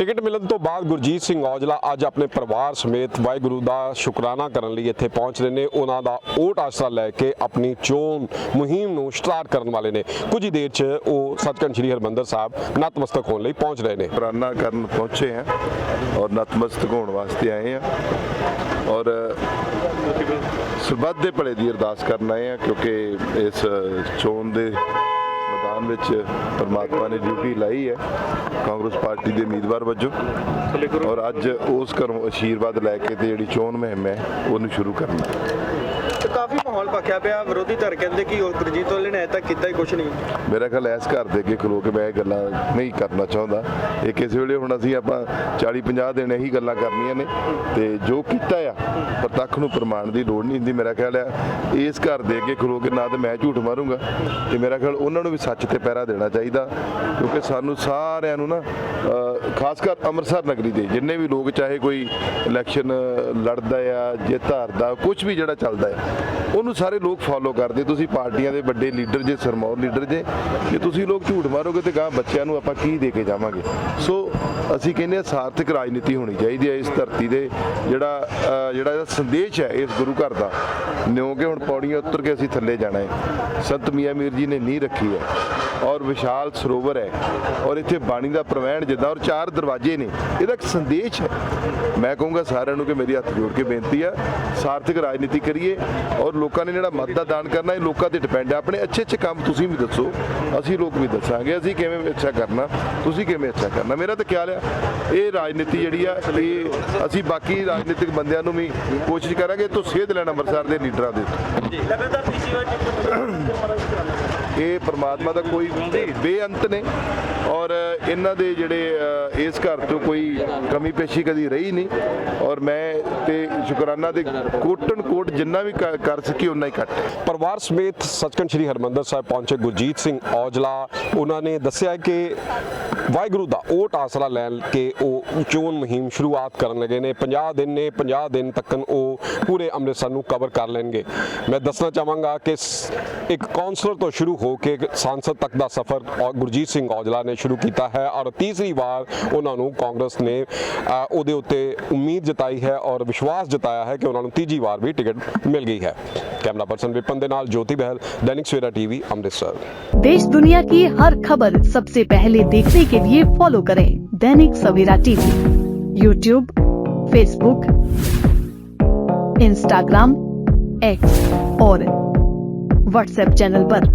Ticket ਮਿਲਣ ਤੋਂ ਬਾਅਦ ਗੁਰਜੀਤ ਸਿੰਘ ਔਜਲਾ ਅੱਜ ਆਪਣੇ ਪਰਿਵਾਰ ਸਮੇਤ ਵਾਹਿਗੁਰੂ ਦਾ ਸ਼ੁਕਰਾਨਾ ਕਰਨ ਲਈ ਇੱਥੇ ਪਹੁੰਚ ਰਹੇ ਨੇ। ਉਹਨਾਂ ਦਾ ਓਟ ਆਸਰਾ ਲੈ ਕੇ ਆਪਣੀ ਚੋਣ ਮੁਹਿੰਮ ਨੂੰ ਸਟਾਰਟ ਕਰਨ ਵਾਲੇ ਨੇ। ਕੁਝ ਹੀ ਦੇਰ 'ਚ ਉਹ ਸੱਚਖੰਡ ਸ੍ਰੀ ਹਰਮੰਦਰ ਸਾਹਿਬ ਨਤਮਸਤਕ ਹੋਣ ਲਈ ਪਹੁੰਚ ਰਹੇ ਨੇ। ਪ੍ਰਾਰਥਨਾ ਕਰਨ ਪਹੁੰਚੇ ਹਾਂ ਔਰ ਨਤਮਸਤਕ ਹੋਣ ਵਾਸਤੇ ਆਏ ਹਾਂ। ਔਰ ਸਰਬੱਤ ਦੇ ਭਲੇ ਦੀ ਅਰਦਾਸ ਕਰਨ ਆਏ ਹਾਂ ਕਿਉਂਕਿ ਇਸ ਚੋਣ ਦੇ ਮੈਦਾਨ ਵਿੱਚ ਪਰਮਾਤਮਾ ਨੇ ਡਿਊਟੀ ਲਾਈ ਹੈ ਕਾਂਗਰਸ ਪਾਰਟੀ ਦੇ ਉਮੀਦਵਾਰ ਵਜੋਂ। ਔਰ ਅੱਜ ਉਸ ਘਰੋਂ ਆਸ਼ੀਰਵਾਦ ਲੈ ਕੇ ਤੇ ਜਿਹੜੀ ਚੋਣ ਮੁਹਿੰਮ ਹੈ, ਉਹਨੂੰ ਸ਼ੁਰੂ ਕਰਨਾ। ਮਾਹੌਲ ਪੱਕਿਆ ਪਿਆ? ਵਿਰੋਧੀ ਧਿਰ ਕਹਿੰਦੇ ਕਿ ਉਹ ਗੁਰਜੀਤ ਵਾਲੇ ਨੇ ਅਜੇ ਕੀਤਾ ਹੀ ਕੁਝ ਨਹੀਂ। ਮੇਰਾ ਖਿਆਲ ਇਸ ਘਰ ਦੇ ਅੱਗੇ ਖਲੋ ਕੇ ਮੈਂ ਇਹ ਗੱਲਾਂ ਨਹੀਂ ਕਰਨਾ ਚਾਹੁੰਦਾ। ਇਹ ਕਿਸੇ ਵੇਲੇ ਹੁਣ ਅਸੀਂ ਆਪਾਂ 40 50 ਦਿਨ ਇਹੀ ਗੱਲਾਂ ਕਰਨੀਆਂ ਨੇ ਤੇ ਜੋ ਕੀਤਾ ਆ, ਪ੍ਰਤੱਖ ਨੂੰ ਪ੍ਰਮਾਣ ਦੀ ਲੋੜ ਨਹੀਂ ਹੁੰਦੀ ਮੇਰਾ ਖਿਆਲ ਆ। ਇਸ ਘਰ ਦੇ ਅੱਗੇ ਖਲੋ ਕੇ ਨਾ ਤੇ ਮੈਂ ਝੂਠ ਮਾਰੂੰਗਾ ਤੇ ਮੇਰਾ ਖਿਆਲ ਉਹਨਾਂ ਨੂੰ ਵੀ ਸੱਚ ਤੇ ਪਹਿਰਾ ਦੇਣਾ ਚਾਹੀਦਾ ਕਿਉਂਕਿ ਸਾਨੂੰ ਸਾਰਿਆਂ ਨੂੰ ਨਾ ਖਾਸ ਕਰ ਅੰਮ੍ਰਿਤਸਰ ਨਗਰੀ ਦੇ, ਜਿੰਨੇ ਵੀ ਲੋਕ, ਚਾਹੇ ਕੋਈ ਇਲੈਕਸ਼ਨ ਲੜਦਾ ਆ, ਜੇ ਧਾਰਦਾ ਕੁਝ ਵੀ ਜਿਹੜਾ ਚੱਲਦਾ ਹੈ ਉਹਨੂੰ ਸਾਰੇ ਲੋਕ ਫਾਲੋ ਕਰਦੇ। ਤੁਸੀਂ ਪਾਰਟੀਆਂ ਦੇ ਵੱਡੇ ਲੀਡਰ ਜੇ, ਸਰਮੌਰ ਲੀਡਰ ਜੇ ਜੇ ਤੁਸੀਂ ਲੋਕ ਝੂਠ ਮਾਰੋਗੇ ਤੇ ਗਾਂ ਬੱਚਿਆਂ ਨੂੰ ਆਪਾਂ ਕੀ ਦੇ ਕੇ ਜਾਵਾਂਗੇ? ਸੋ ਅਸੀਂ ਕਹਿੰਦੇ ਹਾਂ ਸਾਰਥਕ ਰਾਜਨੀਤੀ ਹੋਣੀ ਚਾਹੀਦੀ ਹੈ ਇਸ ਧਰਤੀ ਦੇ, ਜਿਹੜਾ ਜਿਹੜਾ ਇਹਦਾ ਸੰਦੇਸ਼ ਹੈ ਇਸ ਗੁਰੂ ਘਰ ਦਾ। ਨਿਉਂ ਹੁਣ ਪੌੜੀਆਂ ਉੱਤਰ ਕੇ ਅਸੀਂ ਥੱਲੇ ਜਾਣਾ ਹੈ। ਸੰਤ ਮੀਆਂ ਮੀਰ ਜੀ ਨੇ ਨੀਂਹ ਰੱਖੀ ਹੈ। ਔਰ ਵਿਸ਼ਾਲ ਸਰੋਵਰ ਹੈ ਔਰ ਇੱਥੇ ਬਾਣੀ ਦਾ ਪ੍ਰਵੈਣ ਜਿੱਦਾਂ ਔਰ ਚਾਰ ਦਰਵਾਜ਼ੇ ਨੇ। ਇਹਦਾ ਇੱਕ ਸੰਦੇਸ਼ ਹੈ। ਮੈਂ ਕਹੂੰਗਾ ਸਾਰਿਆਂ ਨੂੰ ਕਿ ਮੇਰੀ ਹੱਥ ਜੋੜ ਕੇ ਬੇਨਤੀ ਹੈ ਸਾਰਥਕ ਰਾਜਨੀਤੀ ਕਰੀਏ ਔਰ ਲੋਕਾਂ ਨੇ ਜਿਹੜਾ ਮਤ ਦਾ ਦਾਨ ਕਰਨਾ ਇਹ ਲੋਕਾਂ ਤੇ ਡਿਪੈਂਡ ਹੈ ਆਪਣੇ ਅੱਛੇ ਅੱਛੇ ਕੰਮ ਤੁਸੀਂ ਵੀ ਦੱਸੋ ਅਸੀਂ ਲੋਕ ਵੀ ਦੱਸਾਂਗੇ ਅਸੀਂ ਕਿਵੇਂ ਅੱਛਾ ਕਰਨਾ ਤੁਸੀਂ ਕਿਵੇਂ ਅੱਛਾ ਕਰਨਾ। ਮੇਰਾ ਤਾਂ ਖਿਆਲ ਆ ਇਹ ਰਾਜਨੀਤੀ ਜਿਹੜੀ ਆ ਇਹ ਅਸੀਂ ਬਾਕੀ ਰਾਜਨੀਤਿਕ ਬੰਦਿਆਂ ਨੂੰ ਵੀ ਕੋਸ਼ਿਸ਼ ਕਰਾਂਗੇ ਤੋਂ ਸੇਧ ਲੈਣਾ ਅੰਮ੍ਰਿਤਸਰ ਦੇ ਲੀਡਰਾਂ ਦੇ ਲਗਾਤਾਰ ਤੀਜੀ ਵਾਰ ਇਹ ਪ੍ਰਮਾਤਮਾ ਦਾ ਕੋਈ ਬੇਅੰਤ ਨੇ ਔਰ ਇਹਨਾਂ ਦੇ ਜਿਹੜੇ ਇਸ ਘਰ ਤੋਂ ਕੋਈ ਕਮੀ ਪੇਸ਼ੀ ਕਦੀ ਰਹੀ ਨਹੀਂ ਔਰ ਮੈਂ ਤੇ ਸ਼ੁਕਰਾਨਾ ਦੇ ਕੋਟਨ ਕੋਟ ਜਿੰਨਾ ਵੀ ਕਰ ਸਕੀ ਉਨਾ ਹੀ ਘੱਟ। ਪਰਿਵਾਰ ਸਮੇਤ ਸੱਚਖੰਡ ਸ੍ਰੀ ਹਰਮੰਦਰ ਸਾਹਿਬ ਪਹੁੰਚੇ ਗੁਰਜੀਤ ਸਿੰਘ ਔਜਲਾ। ਉਹਨਾਂ ਨੇ ਦੱਸਿਆ ਕਿ ਵਾਹਿਗੁਰੂ ਦਾ ਓਟ ਆਸਰਾ ਲੈਣ ਕੇ ਉਹ ਚੋਣ ਮੁਹਿੰਮ ਸ਼ੁਰੂਆਤ ਕਰਨ ਲੱਗੇ ਨੇ। 50 ਦਿਨ ਨੇ 50 ਦਿਨ ਤੱਕਨ ਉਹ ਪੂਰੇ ਅੰਮ੍ਰਿਤਸਰ ਨੂੰ ਕਵਰ ਕਰ ਲੈਣਗੇ। ਮੈਂ ਦੱਸਣਾ ਚਾਹਾਂਗਾ ਕਿ ਇੱਕ ਕਾਉਂਸਲਰ ਤੋਂ ਸ਼ੁਰੂ ਹੋ ਕੇ ਇੱਕ ਸਾਂਸਦ ਤੱਕ ਦਾ ਸਫ਼ਰ ਔ- ਗੁਰਜੀਤ ਸਿੰਘ ਔਜਲਾ ਨੇ ਸ਼ੁਰੂ ਕੀਤਾ ਹੈ ਔਰ ਤੀਸਰੀ ਵਾਰ ਉਹਨਾਂ ਨੂੰ ਕਾਂਗਰਸ ਨੇ ਅ, ਉਹਦੇ ਉੱਤੇ ਉਮੀਦ ਜਤਾਈ ਹੈ ਔਰ ਵਿਸ਼ਵਾਸ ਜਤਾਇਆ ਹੈ ਕਿ ਉਹਨਾਂ ਨੂੰ ਤੀਜੀ ਵਾਰ ਵੀ ਟਿਕਟ ਮਿਲ ਗਈ ਹੈ ਕੈਮਰਾ ਪਰਸਨ ਵਿਪਨ ਦੇ ਨਾਲ ਜੋਤੀ ਬਹਿਲ ਦੈਨਿਕ ਸਵੇਰਾ ਟੀਵੀ ਅੰਮ੍ਰਿਤਸਰ देश दुनिया की हर खबर सबसे पहले देखने के लिए फॉलो करें Dainik Savera TV YouTube Facebook Instagram X और व्हाट्सएप चैनल पर।